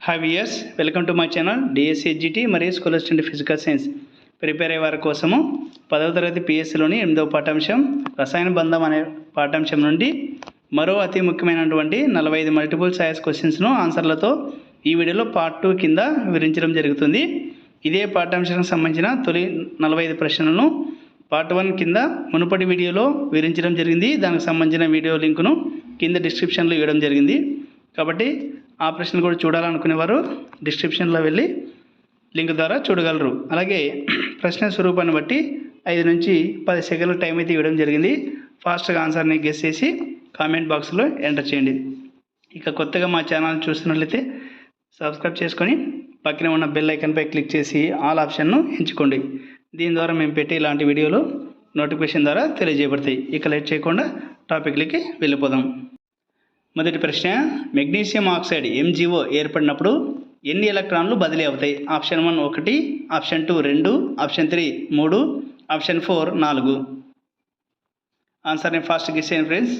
Hi viewers welcome to my channel DSCGT మరియు school student physical science prepare అయ్యే వారి కోసము పదవ తరగతి పిఎస్సిలోని ఎనిమిదవ పాఠాంశం రసాయన బంధం అనే పాఠాంశం నుండి మరో అతి ముఖ్యమైనటువంటి నలభై ఐదు మల్టిపుల్ చాయిస్ క్వశ్చన్స్ను ఆన్సర్లతో ఈ వీడియోలో పార్ట్ టూ కింద వివరించడం జరుగుతుంది. ఇదే పాఠాంశానికి సంబంధించిన తొలి నలభై ఐదు ప్రశ్నలను పార్ట్ వన్ కింద మునుపటి వీడియోలో వివరించడం జరిగింది. దానికి సంబంధించిన వీడియో లింకును కింద డిస్క్రిప్షన్లో ఇవ్వడం జరిగింది. కాబట్టి ఆ ప్రశ్నలు కూడా చూడాలనుకునేవారు డిస్క్రిప్షన్లో వెళ్ళి లింక్ ద్వారా చూడగలరు. అలాగే ప్రశ్న స్వరూపాన్ని బట్టి ఐదు నుంచి పది సెకండ్ల టైం అయితే ఇవ్వడం జరిగింది. ఫాస్ట్గా ఆన్సర్ని గెస్ చేసి కామెంట్ బాక్స్లో ఎంటర్ చేయండి. ఇక కొత్తగా మా ఛానల్ చూస్తున్నట్లయితే సబ్స్క్రైబ్ చేసుకొని పక్కనే ఉన్న బెల్ ఐకన్పై క్లిక్ చేసి ఆల్ ఆప్షన్ను ఎంచుకోండి. దీని ద్వారా మేము పెట్టే ఇలాంటి వీడియోలు నోటిఫికేషన్ ద్వారా తెలియజేయబడతాయి. ఇక లేట్ చేయకుండా టాపిక్లకి వెళ్ళిపోదాం. మొదటి ప్రశ్న మెగ్నీషియం ఆక్సైడ్ ఎంజీఓ ఏర్పడినప్పుడు ఎన్ని ఎలక్ట్రాన్లు బదిలీ అవుతాయి? ఆప్షన్ వన్ ఒకటి ఆప్షన్ టూ రెండు ఆప్షన్ త్రీ మూడు ఆప్షన్ ఫోర్ నాలుగు. ఆన్సర్ని fast guess friends.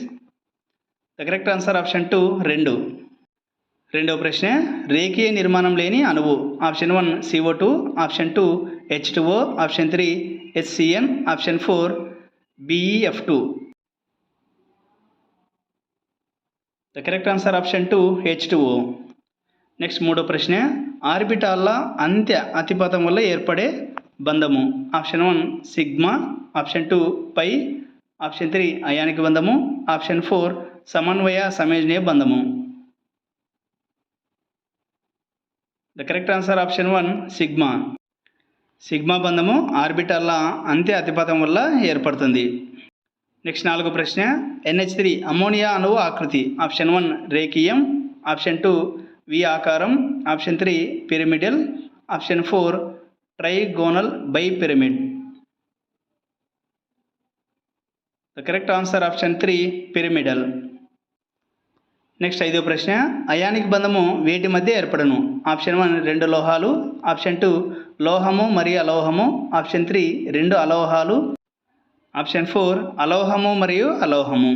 The correct answer option two రెండు. రెండవ ప్రశ్న రేఖీయ నిర్మాణం లేని అణువు. Option one CO two option two H two O option three HCN option four BEF two. The correct answer option two H two O next మూడో ప్రశ్న ఆర్బిటాల్ల అంత్య అతిపథం వల్ల ఏర్పడే బంధము. Option one sigma option two pi option three అయానిక బంధము. Option four సమన్వయ సమయోజనీయ బంధము. The correct answer option one sigma sigma బంధము ఆర్బిటాల్ల అంత్య అతిపథం వల్ల ఏర్పడుతుంది. నెక్స్ట్ నాలుగో ప్రశ్న. ఎన్హెచ్ త్రీ అమోనియా అణువు ఆకృతి. ఆప్షన్ వన్ రేఖీయం. ఆప్షన్ టూ వి ఆకారం. Option three pyramidal. Option four trigonal bipyramid the correct answer option three pyramidal next ఐదో ప్రశ్న. అయానిక్ బంధము వేటి మధ్య ఏర్పడను? ఆప్షన్ వన్ రెండు లోహాలు. ఆప్షన్ టూ లోహము మరియు అలోహము. ఆప్షన్ త్రీ రెండు అలోహాలు. ఆప్షన్ ఫోర్ అలోహము మరియు అలోహము.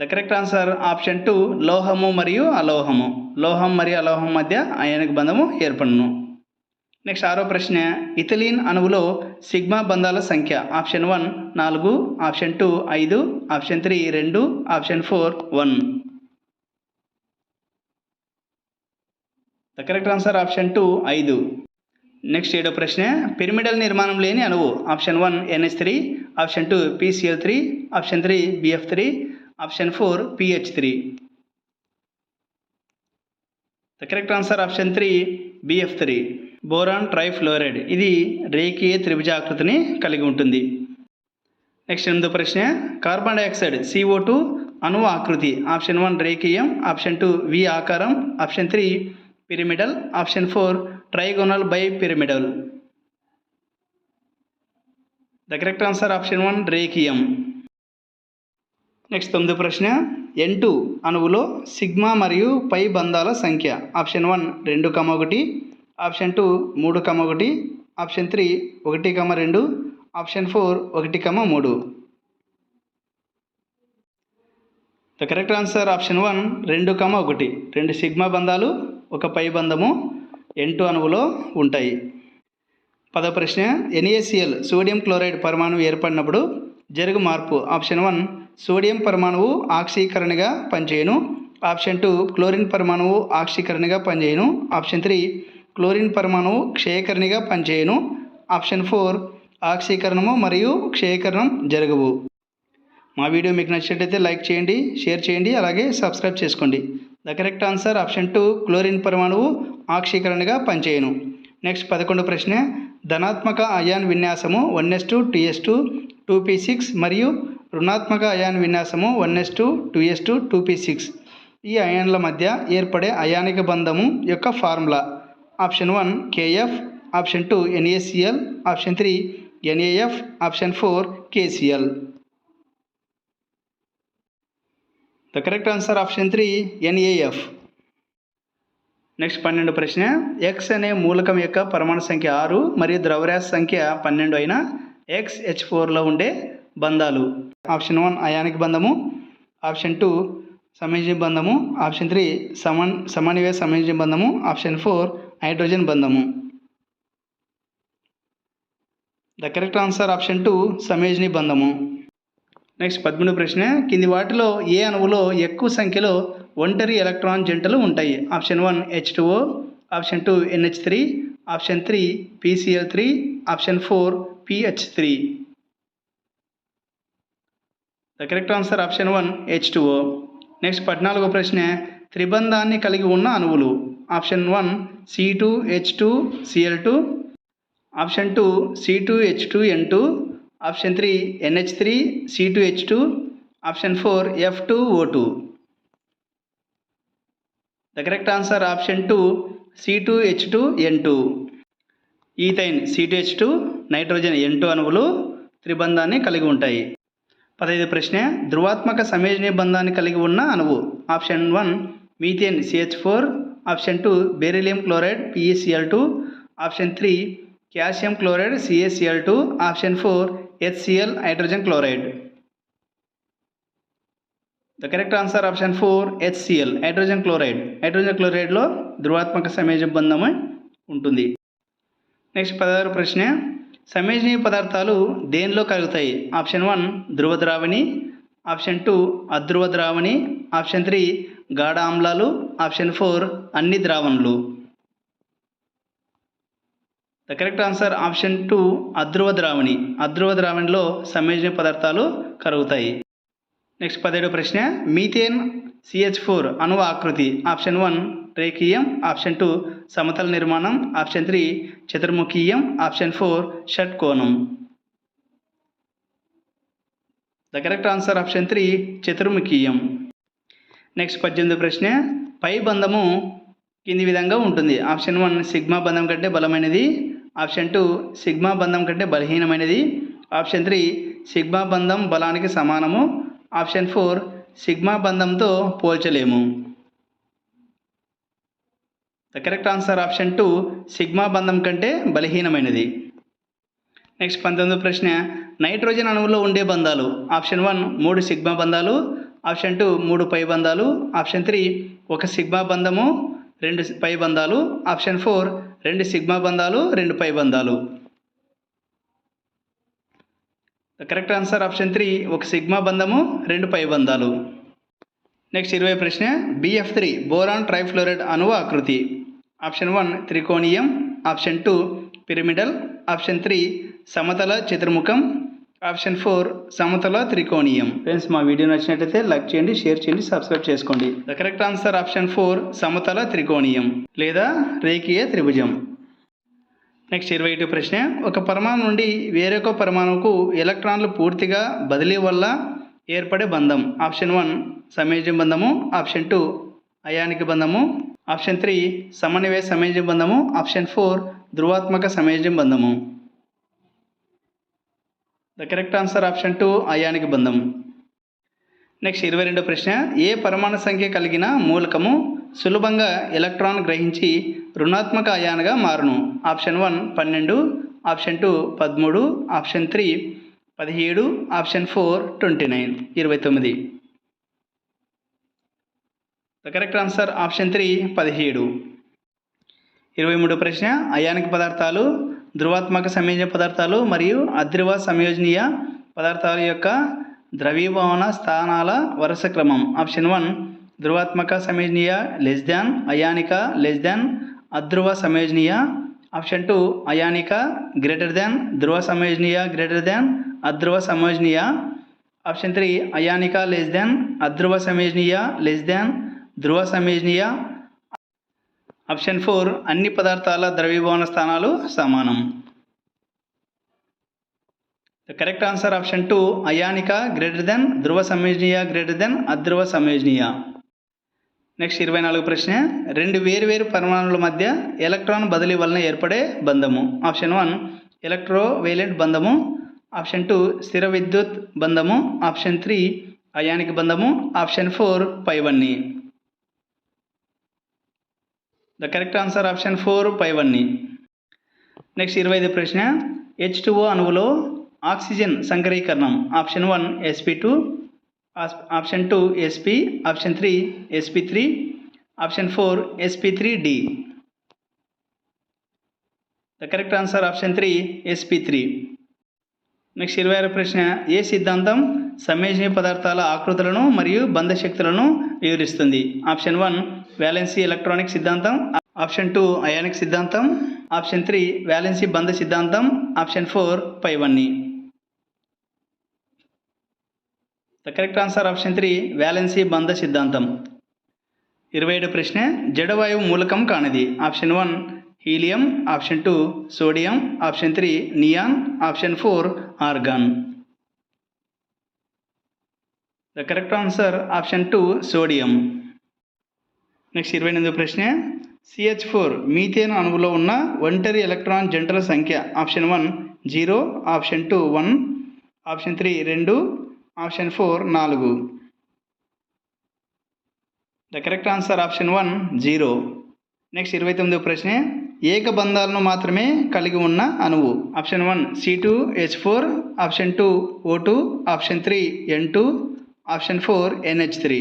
The correct answer option two లోహము మరియు అలోహము. లోహం మరియు అలోహం మధ్య అయానిక బంధము ఏర్పడును. నెక్స్ట్ ఆరో ప్రశ్న ఇథిలీన్ అణువులో సిగ్మా బంధాల సంఖ్య. ఆప్షన్ వన్ నాలుగు. ఆప్షన్ టూ ఐదు. ఆప్షన్ త్రీ రెండు. Option four one. The correct answer option two ఐదు. నెక్స్ట్ ఏడో ప్రశ్న పిరమిడల్ నిర్మాణం లేని అణువు. Option one NS three option two PCl three option three BF three option four PH three the correct answer option three BF three boron trifluoride ఇది రేఖీయ త్రిభుజాకృతిని కలిగి ఉంటుంది. నెక్స్ట్ ఎనిమిదో ప్రశ్న కార్బన్ డైఆక్సైడ్ సిఓ టూ అణువు ఆకృతి. ఆప్షన్ వన్ రేఖీయం. Option two V ఆకారం. Option three pyramidal option four trigonal bipyramidal the correct answer option one రేకియం next తొమ్మిది ప్రశ్న. ఎంటు అణువులో సిగ్మా మరియు పై బంధాల సంఖ్య. ఆప్షన్ వన్ రెండు కమ ఒకటి. ఆప్షన్ టూ మూడు కమ ఒకటి. ఆప్షన్ త్రీ ఒకటి కమ రెండు. ఆప్షన్ ఫోర్ ఒకటి కమ మూడు. The correct answer option one రెండు కమ ఒకటి. రెండు సిగ్మా బంధాలు ఒక పై బంధము ఎంటు అణువులో ఉంటాయి. పదో ప్రశ్న ఎన్ఏసిఎల్ సోడియం క్లోరైడ్ పరమాణువు ఏర్పడినప్పుడు జరుగు మార్పు. ఆప్షన్ వన్ సోడియం పరమాణువు ఆక్సీకరణగా పనిచేయను. ఆప్షన్ టూ క్లోరిన్ పరమాణువు ఆక్సీకరణగా పనిచేయను. ఆప్షన్ త్రీ క్లోరిన్ పరమాణువు క్షయకరణిగా పనిచేయను. ఆప్షన్ ఫోర్ ఆక్సీకరణము మరియు క్షయకరణం జరగవు. మా వీడియో మీకు నచ్చినట్లయితే లైక్ చేయండి షేర్ చేయండి అలాగే సబ్స్క్రైబ్ చేసుకోండి. The correct answer option two chlorine పరమాణువు ఆక్షీకరణగా పనిచేయను. నెక్స్ట్ పదకొండు ప్రశ్న. ధనాత్మక ion విన్యాసము one S two two S two two P six మరియు రుణాత్మక ion విన్యాసము one S two two S two two P six. ఈ అయాన్ల మధ్య ఏర్పడే అయానిక బంధము యొక్క formula. Option one KF option two NaCl option three NaF option four KCl the correct answer option three NaF next పన్నెండు ప్రశ్న. ఎక్స్ అనే మూలకం యొక్క పరమాణు సంఖ్య ఆరు మరియు ద్రవ్యరాశి సంఖ్య పన్నెండు అయిన ఎక్స్ హెచ్ ఫోర్లో ఉండే బంధాలు. ఆప్షన్ వన్ అయానిక్ బంధము. ఆప్షన్ టూ సమయోజన బంధము. ఆప్షన్ త్రీ సమన్ సమన్వయ సమయోజన బంధము. ఆప్షన్ ఫోర్ హైడ్రోజన్ బంధము. The correct answer option two సమయోజని బంధము. నెక్స్ట్ పదమూడు ప్రశ్న కింది వాటిలో ఏ అణువులో ఎక్కువ సంఖ్యలో ఒంటరి ఎలక్ట్రాన్ జంటలు ఉంటాయి? Option one H two O option two NH three option three PCl three option four PH three the correct answer option one H two O next పద్నాలుగో ప్రశ్న త్రిబంధాన్ని కలిగి ఉన్న అణువులు? Option one C two H two Cl two option two C two H two N two option three NH three C two H two option four F two O two. The correct answer option two C two H two N two. Ethyne C two H two nitrogen N two అణువులు త్రిబంధాన్ని కలిగి ఉంటాయి. పదహైదు ప్రశ్న ధృవాత్మక సమయోజనీయ బంధాన్ని కలిగి ఉన్న అణువు. Option one methane CH four. Option two beryllium chloride PECL two. Option three calcium chloride CSCL two. Option four HCl hydrogen chloride the correct answer option four HCl hydrogen chloride hydrogen క్లోరైడ్లో ధృవాత్మక సమేజ బంధం ఉంటుంది. Next పదహారు ప్రశ్న. సమయోజనీయ పదార్థాలు దేనిలో కలుగుతాయి? ఆప్షన్ వన్ ధ్రువ ద్రావణి. ఆప్షన్ టూ అధ్రువ ద్రావణి. ఆప్షన్ త్రీ గాఢ ఆమ్లాలు. ఆప్షన్ ఫోర్ అన్ని ద్రావణులు. The correct answer option two అధ్రువ ద్రావణి అధ్రువ ద్రావణిలో సంయోజన పదార్థాలు కరుగుతాయి. నెక్స్ట్ పదిహేడు ప్రశ్న మీథేన్ సిహెచ్ ఫోర్ అణువ ఆకృతి. ఆప్షన్ వన్ రేఖీయం. ఆప్షన్ టూ సమతల నిర్మాణం. ఆప్షన్ త్రీ చతుర్ముఖీయం. Option four షట్కోణం the correct answer option three చతుర్ముఖీయం. Next పద్దెనిమిది ప్రశ్న పై బంధము కింది విధంగా ఉంటుంది. ఆప్షన్ వన్ సిగ్మా బంధం కంటే బలమైనది ఆప్షన్ టూ సిగ్మా బంధం కంటే బలహీనమైనది. ఆప్షన్ త్రీ సిగ్మా బంధం బలానికి సమానము. ఆప్షన్ ఫోర్ సిగ్మా బంధంతో పోల్చలేము. The correct answer option two sigma బంధం కంటే బలహీనమైనది. నెక్స్ట్ పంతొమ్మిదో ప్రశ్న నైట్రోజన్ అణువులో ఉండే బంధాలు. ఆప్షన్ వన్ మూడు సిగ్మా బంధాలు. ఆప్షన్ టూ మూడు పై బంధాలు. ఆప్షన్ త్రీ ఒక సిగ్మా బంధము. రెండు పై బంధాలు ఆప్షన్ ఫోర్ రెండు సిగ్మా బంధాలు రెండు పై బంధాలు. The correct answer option three ఒక సిగ్మా బంధము రెండు పై బంధాలు. నెక్స్ట్ ఇరవై ప్రశ్న బిఎఫ్ త్రీ బోరాన్ ట్రైఫ్లోరైడ్ అణువు ఆకృతి. Option one త్రికోణీయం. Option two pyramidal. Option three సమతల చతుర్ముఖం. ఆప్షన్ ఫోర్ సమతల త్రికోణీయం. ఫ్రెండ్స్ మా వీడియో నచ్చినట్లయితే లైక్ చేయండి షేర్ చేయండి సబ్స్క్రైబ్ చేసుకోండి. The correct answer option four సమతల త్రికోణీయం లేదా రేఖీయ త్రిభుజం. నెక్స్ట్ ఇరవై ఐదు ప్రశ్న. ఒక పరమాణు నుండి వేరొక పరమాణువుకు ఎలక్ట్రాన్లు పూర్తిగా బదిలీ వల్ల ఏర్పడే బంధం. ఆప్షన్ వన్ సమయోజన బంధము. ఆప్షన్ టూ అయానిక బంధము. ఆప్షన్ త్రీ సమన్వయ సమయోజన బంధము. ఆప్షన్ ఫోర్ ధృవాత్మక సమయోజన బంధము. The correct answer option two అయానిక బంధం. నెక్స్ట్ ఇరవై రెండో ప్రశ్న ఏ పరమాణు సంఖ్య కలిగిన మూలకము సులభంగా ఎలక్ట్రాన్ గ్రహించి రుణాత్మక అయాన్గా మారును? ఆప్షన్ వన్ పన్నెండు. ఆప్షన్ టూ పదమూడు. ఆప్షన్ త్రీ పదిహేడు. ఆప్షన్ ఫోర్ ట్వంటీ నైన్ ఇరవై తొమ్మిది. The correct answer option three పదిహేడు. ఇరవై మూడు ప్రశ్న అయానిక పదార్థాలు ధృవాత్మక సంయోజన పదార్థాలు మరియు అధ్రువ సంయోజనీయ పదార్థాల యొక్క ద్రవీభవన స్థానాల వరుస క్రమం. ఆప్షన్ వన్ ధృవాత్మక సంయోజనీయ లెస్ దాన్ అయానిక లెస్ దాన్ అధ్రువ సంయోజనీయ. ఆప్షన్ టూ అయానిక గ్రేటర్ దాన్ ధ్రువ సంయోజనీయ గ్రేటర్ దాన్ అధ్రువ సంయోజనీయ. ఆప్షన్ త్రీ అయానిక లెస్ దాన్ అధ్రువ సంయోజనీయ లెస్ దాన్ ధ్రువ సంయోజనీయ. ఆప్షన్ ఫోర్ అన్ని పదార్థాల ద్రవీభవన స్థానాలు సమానం. The correct answer option two అయానిక greater than ధ్రువ సంయోజనీయ గ్రేటర్ దెన్ అధ్రువ సంయోజనీయ నెక్స్ట్ ఇరవై నాలుగు ప్రశ్న రెండు వేరువేరు పరమాణువుల మధ్య ఎలక్ట్రాన్ బదిలీ వలన ఏర్పడే బంధము. ఆప్షన్ వన్ ఎలక్ట్రో వేలెంట్ బంధము. ఆప్షన్ టూ స్థిర విద్యుత్ బంధము. ఆప్షన్ త్రీ అయానిక బంధము. ఆప్షన్ ఫోర్ పైవన్నీ the correct answer option four పైవన్నీ నెక్స్ట్ ఇరవై ఐదు ప్రశ్న. హెచ్ టూ అణువులో oxygen సంకరీకరణం option one SP two option two SP option three SP three option four SP three D the correct answer option three SP three next ఇరవై ఆరు ప్రశ్న. ఏ సిద్ధాంతం సమేజనీయ పదార్థాల ఆకృతులను మరియు బంధశక్తులను వివరిస్తుంది? ఆప్షన్ వన్ వ్యాలెన్సీ ఎలక్ట్రానిక్ సిద్ధాంతం ఆప్షన్ టూ అయానిక్ సిద్ధాంతం ఆప్షన్ త్రీ వ్యాలెన్సీ బంధ సిద్ధాంతం ఆప్షన్ ఫోర్ పైవన్నీ the correct answer option three valency బంధ సిద్ధాంతం. ఇరవై ఏడు ప్రశ్న జడవాయువు మూలకం కానిది. Option one helium option two sodium option three neon option four argon. The correct answer option two sodium. Next ఇరవై ఎనిమిది ప్రశ్న. సిహెచ్ ఫోర్ మీథేన్ అణువులో ఉన్న ఒంటరి ఎలక్ట్రాన్ జంటల సంఖ్య. Option one zero option two one option three రెండు. Option four నాలుగు. The correct answer option one zero next ఇరవై తొమ్మిదో ప్రశ్న. ఏక బంధాలను మాత్రమే కలిగి ఉన్న అణువు. Option one C two H four option two O two option three N two option four NH three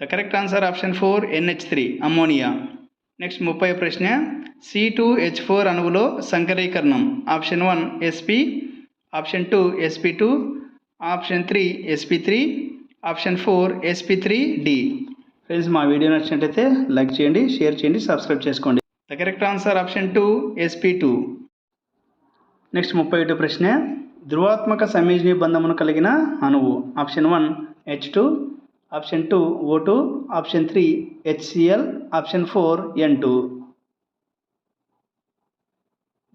the correct answer option four NH three ammonia next ముప్పై ప్రశ్న. సి టూ హెచ్ ఫోర్ అణువులో సంకరీకరణం. Option one sp option two sp two option three sp three option four sp three d friends మా video నచ్చినట్టయితే like చేయండి share చేయండి subscribe చేసుకోండి. The correct answer option two sp two next ముప్పై ఒకటి ప్రశ్న. ధృవాత్మక సమీజనీ బంధమును కలిగిన అణువు. Option one H two option two O two. Option three HCl. Option four N two.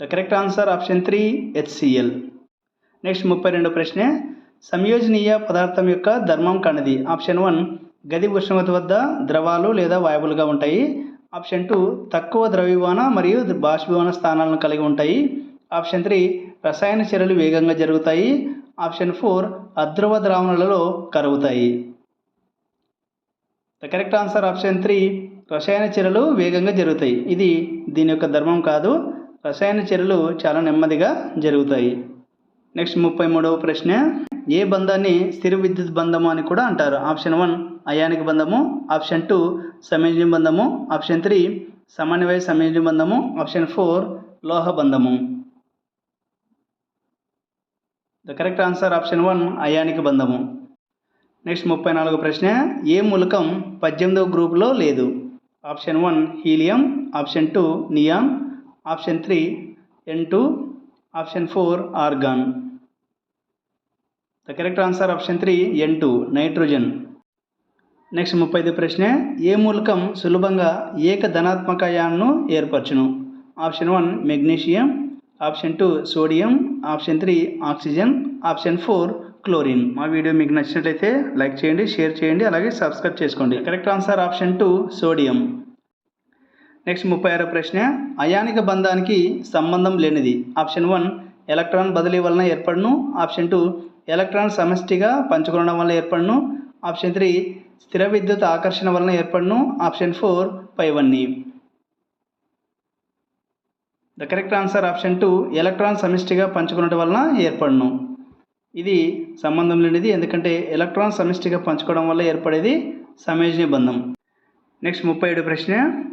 The correct answer option three HCl. Next ముప్పై రెండు ప్రశ్న. సంయోజనీయ పదార్థం యొక్క ధర్మం కనది. ఆప్షన్ వన్ గది ఉష్ణోగ్రత వద్ద ద్రవాలు లేదా వాయువులుగా ఉంటాయి. ఆప్షన్ టూ తక్కువ ద్రవ్యమాన మరియు బాష్పీభవన స్థానాలను కలిగి ఉంటాయి. ఆప్షన్ త్రీ రసాయన చర్యలు వేగంగా జరుగుతాయి. ఆప్షన్ ఫోర్ అద్రవ ద్రావణాలలో కరుగుతాయి. The correct answer option three రసాయన చర్యలు వేగంగా జరుగుతాయి. ఇది దీని యొక్క ధర్మం కాదు. రసాయన చర్యలు చాలా నెమ్మదిగా జరుగుతాయి. నెక్స్ట్ ముప్పై మూడవ ప్రశ్న. ఏ బంధాన్ని స్థిర విద్యుత్ బంధము అని కూడా అంటారు. ఆప్షన్ వన్ అయానిక బంధము. ఆప్షన్ టూ సమయోజన బంధము. ఆప్షన్ త్రీ సమన్వయ సమయోజన బంధము. ఆప్షన్ ఫోర్ లోహ బంధము. The correct answer option one అయానిక బంధము. నెక్స్ట్ ముప్పై నాలుగు ప్రశ్న ఏ మూలకం పద్దెనిమిదవ గ్రూపులో లేదు? Option one helium. Option two neon. Option three N two option four argon. The correct answer option three N two nitrogen. Next ముప్పై ప్రశ్న ఏ మూలకం సులభంగా ఏక ధనాత్మకయాన్ను ఏర్పరచును? Option one magnesium. Option two sodium. Option three oxygen. Option four chlorine మా video మీకు నచ్చినట్లయితే లైక్ చేయండి షేర్ చేయండి అలాగే సబ్స్క్రైబ్ చేసుకోండి. Correct answer option two sodium next ముప్పై ఆరో ప్రశ్న. అయానిక బంధానికి సంబంధం లేనిది. ఆప్షన్ వన్ ఎలక్ట్రాన్ బదిలీ వలన ఏర్పడును. ఆప్షన్ టూ ఎలక్ట్రాన్ సమష్టిగా పంచుకోవడం వలన ఏర్పడును. ఆప్షన్ త్రీ స్థిర విద్యుత్ ఆకర్షణ వలన ఏర్పడును. ఆప్షన్ ఫోర్ పైవన్నీ the correct answer option two electron సమిష్టిగా పంచుకునడం వలన ఏర్పడును. ఇది సంబంధం లేనిది ఎందుకంటే ఎలక్ట్రాన్ సమిష్టిగా పంచుకోవడం వల్ల ఏర్పడేది సమయోజన బంధం. నెక్స్ట్ ముప్పై ఏడు ప్రశ్న.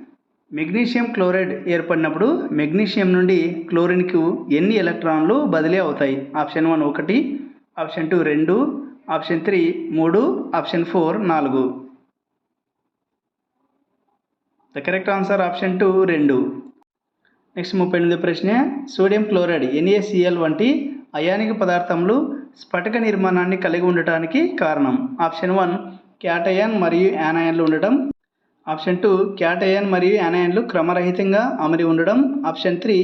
మెగ్నీషియం క్లోరైడ్ ఏర్పడినప్పుడు మెగ్నీషియం నుండి క్లోరిన్కు ఎన్ని ఎలక్ట్రాన్లు బదిలీ అవుతాయి? ఆప్షన్ వన్ ఒకటి ఆప్షన్ టూ రెండు ఆప్షన్ త్రీ మూడు ఆప్షన్ ఫోర్ నాలుగు. The correct answer option two రెండు. నెక్స్ట్ ముప్పై ఎనిమిది ప్రశ్న. సోడియం క్లోరైడ్ ఎన్ఏసిఎల్ వంటి అయానిక పదార్థములు స్ఫటిక నిర్మాణాన్ని కలిగి ఉండటానికి కారణం. ఆప్షన్ వన్ క్యాటయాన్ మరియు యానాయన్లు ఉండటం. ఆప్షన్ టూ క్యాటయాన్ మరియు యానాయన్లు క్రమరహితంగా అమరి ఉండడం ఆప్షన్ త్రీ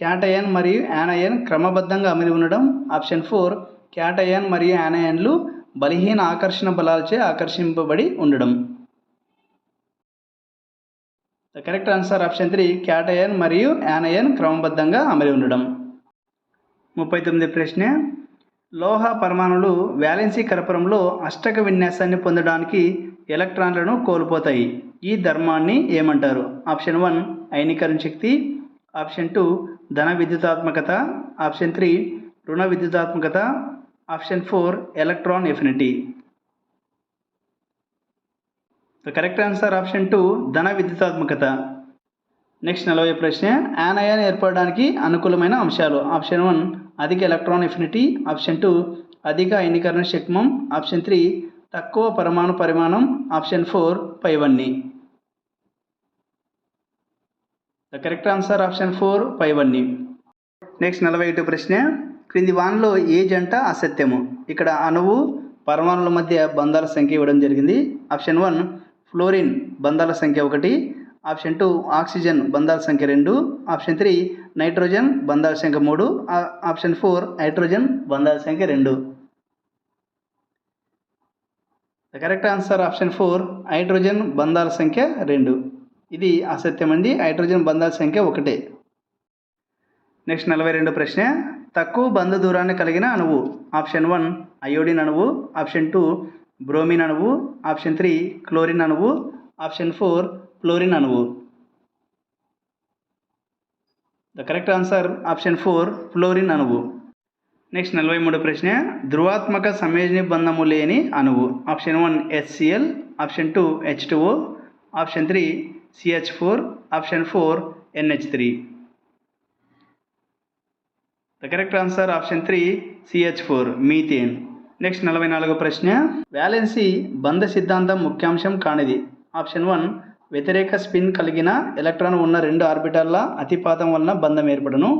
క్యాటయాన్ మరియు యానయాన్ క్రమబద్ధంగా అమరి ఉండడం ఆప్షన్ ఫోర్ క్యాటయాన్ మరియు యానయాన్లు బలహీన ఆకర్షణ బలాలచే ఆకర్షింపబడి ఉండడం the correct answer option three cation మరియు యానయన్ క్రమబద్ధంగా అమరి ఉండడం ముప్పై తొమ్మిది ప్రశ్న. లోహ పరమాణులు వ్యాలెన్సీ కరపరంలో అష్టక విన్యాసాన్ని పొందడానికి ఎలక్ట్రాన్లను కోల్పోతాయి. ఈ ధర్మాన్ని ఏమంటారు? ఆప్షన్ వన్ ఐనీకరణ శక్తి. ఆప్షన్ టూ ధన విద్యుతాత్మకత. ఆప్షన్ త్రీ రుణ విద్యుతాత్మకత. Option four electron affinity. Correct answer option two ధన విద్యుతాత్మకత. నెక్స్ట్ నలభై ప్రశ్న యానయాన్ ఏర్పడడానికి అనుకూలమైన అంశాలు. ఆప్షన్ వన్ అధిక ఎలక్ట్రాన్ ఎఫినిటీ ఆప్షన్ టూ అధిక అయనీకరణ శక్మం ఆప్షన్ త్రీ తక్కువ పరమాణు పరిమాణం ఆప్షన్ ఫోర్ పైవన్నీ the correct answer option four పైవన్నీ నెక్స్ట్ నలభై ఒకటి ప్రశ్న. క్రింది వానలో ఏ జంట అసత్యము? ఇక్కడ అణువు పరమాణుల మధ్య బంధాల సంఖ్య ఇవ్వడం జరిగింది. ఆప్షన్ వన్ ఫ్లోరిన్ బంధాల సంఖ్య ఒకటి. ఆప్షన్ టూ ఆక్సిజన్ బంధాల సంఖ్య రెండు ఆప్షన్ త్రీ నైట్రోజన్ బంధాల సంఖ్య మూడు ఆప్షన్ ఫోర్ హైడ్రోజన్ బంధాల సంఖ్య రెండు. The correct answer option four hydrogen బంధాల సంఖ్య రెండు. ఇది అసత్యం అండి హైడ్రోజన్ బంధాల సంఖ్య ఒకటే. నెక్స్ట్ నలభై రెండు ప్రశ్న తక్కువ బంధ దూరాన్ని కలిగిన అణువు ఆప్షన్ వన్ అయోడిన్ అణువు ఆప్షన్ టూ బ్రోమిన్ అణువు ఆప్షన్ త్రీ క్లోరిన్ అణువు ఆప్షన్ ఫోర్ ఫ్లోరిన్ అణువు the correct answer option four fluorine అణువు నెక్స్ట్ నలభై మూడు ప్రశ్న ధృవాత్మక సంయోజన బంధము లేని అణువు option one HCl option two H two O option three CH four option four NH three the correct answer option three CH four methane next నలభై నాలుగో ప్రశ్న వ్యాలెన్సీ బంధ సిద్ధాంతం ముఖ్యాంశం కానిది. ఆప్షన్ వన్ వ్యతిరేక స్పిన్ కలిగిన ఎలక్ట్రాన్ ఉన్న రెండు ఆర్బిటాల్ల అతిపాతం వలన బంధం ఏర్పడును.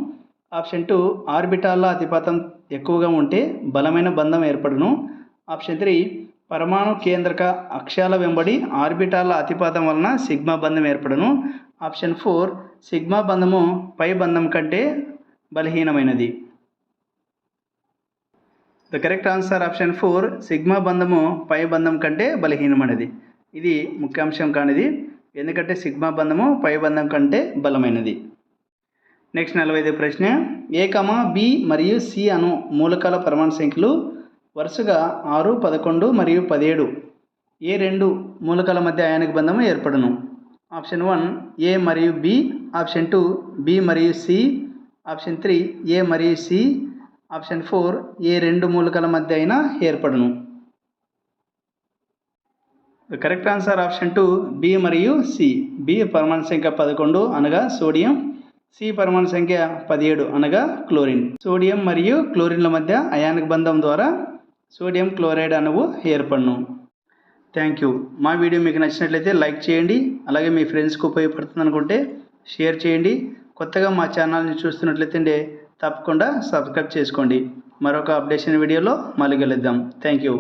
ఆప్షన్ టూ ఆర్బిటాల్ల అతిపాతం ఎక్కువగా ఉంటే బలమైన బంధం ఏర్పడును. ఆప్షన్ త్రీ పరమాణు కేంద్రక అక్షాల వెంబడి ఆర్బిటాల అతిపాతం వలన సిగ్మా బంధం ఏర్పడును. ఆప్షన్ ఫోర్ సిగ్మా బంధము పై బంధం కంటే బలహీనమైనది. The correct answer option four sigma బంధము పై బంధం కంటే బలహీనమైనది. ఇది ముఖ్యాంశం కానిది. ఎందుకంటే సిగ్మా బంధము పై బంధం కంటే బలమైనది. నెక్స్ట్ నలభై ఐదు ప్రశ్న. ఏ కమా బి మరియు సి అను మూలకాల పరమాణు సంఖ్యలు వరుసగా ఆరు పదకొండు మరియు పదిహేడు. ఏ రెండు మూలకాల మధ్య అయానిక బంధము ఏర్పడును? ఆప్షన్ వన్ ఏ మరియు బి. ఆప్షన్ టూ బి మరియు సి. ఆప్షన్ త్రీ ఏ మరియు సి. ఆప్షన్ ఫోర్ ఏ రెండు మూలకాల మధ్య అయినా ఏర్పడును. Correct answer option two B మరియు సి. బి పరమాణు సంఖ్య పదకొండు అనగా సోడియం సి పరమాణు సంఖ్య పదిహేడు అనగా క్లోరిన్. సోడియం మరియు క్లోరిన్ల మధ్య అయానిక బంధం ద్వారా సోడియం క్లోరైడ్ అణువు ఏర్పడును. థ్యాంక్ యూ మా వీడియో మీకు నచ్చినట్లయితే లైక్ చేయండి అలాగే మీ ఫ్రెండ్స్కి ఉపయోగపడుతుంది అనుకుంటే షేర్ చేయండి. కొత్తగా మా ఛానల్ని చూస్తున్నట్లయితే తప్పకుండా సబ్స్క్రైబ్ చేసుకోండి. మరొక అప్డేషన్ వీడియోలో మళ్ళీ కలుద్దాం. Thank you